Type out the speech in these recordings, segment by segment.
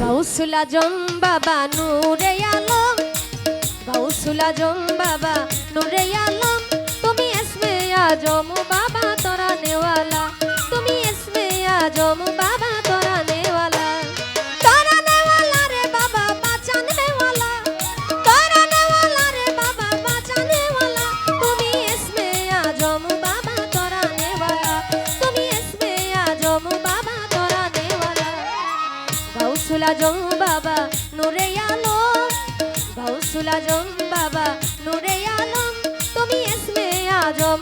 গাউসুল আজম বাবা নূরে আলম। গাউসুল আজম বাবা নূরে আলম। তুমি এসমে আজম বাবা, তোরা নেওয়ালা। তুমি আজম বাবা নূরে আলম। গাউসুল আজম বাবা নূরে আলম। তুমি এসমে আজম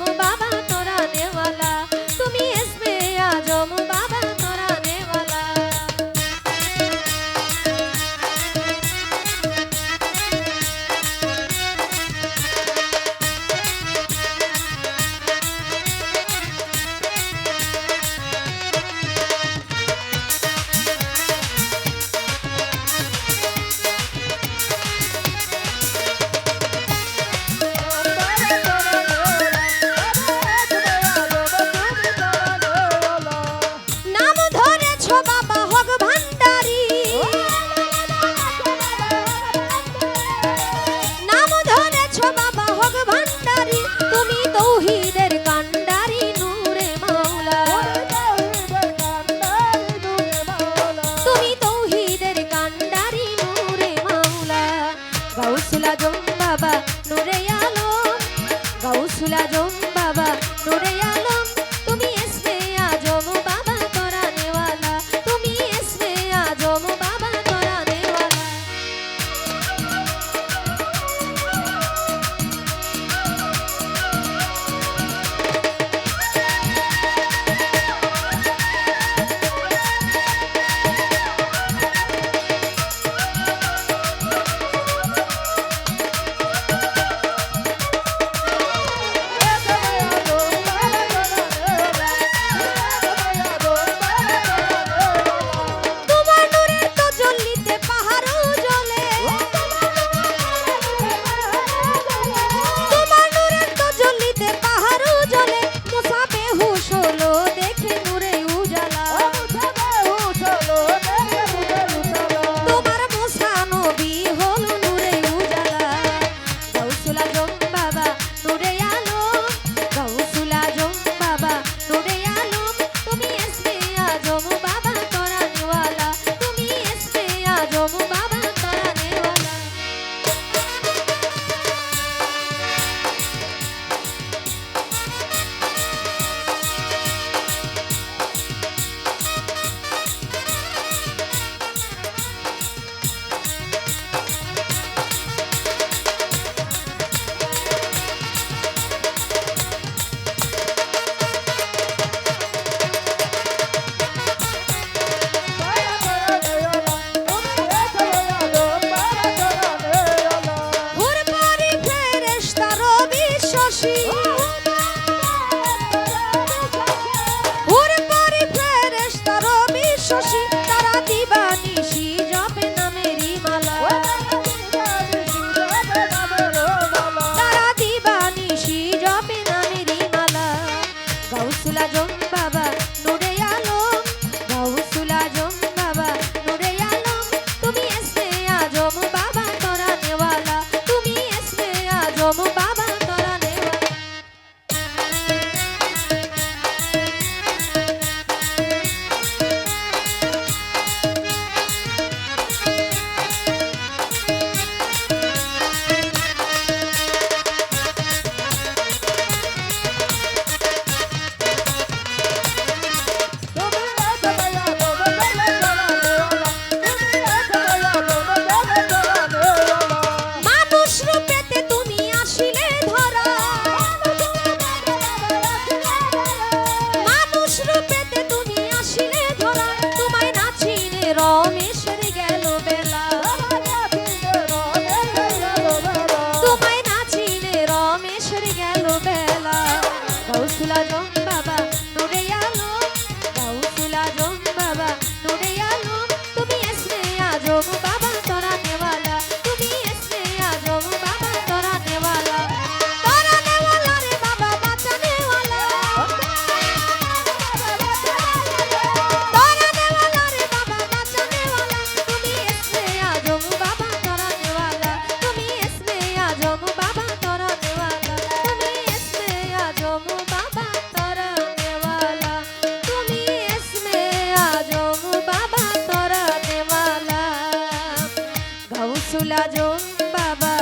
সুলাজন বাবা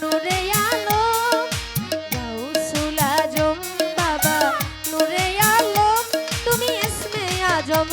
নুরে আলো গাউসুলাজম বাবা নুরে আলো তুমি ইসমে আজম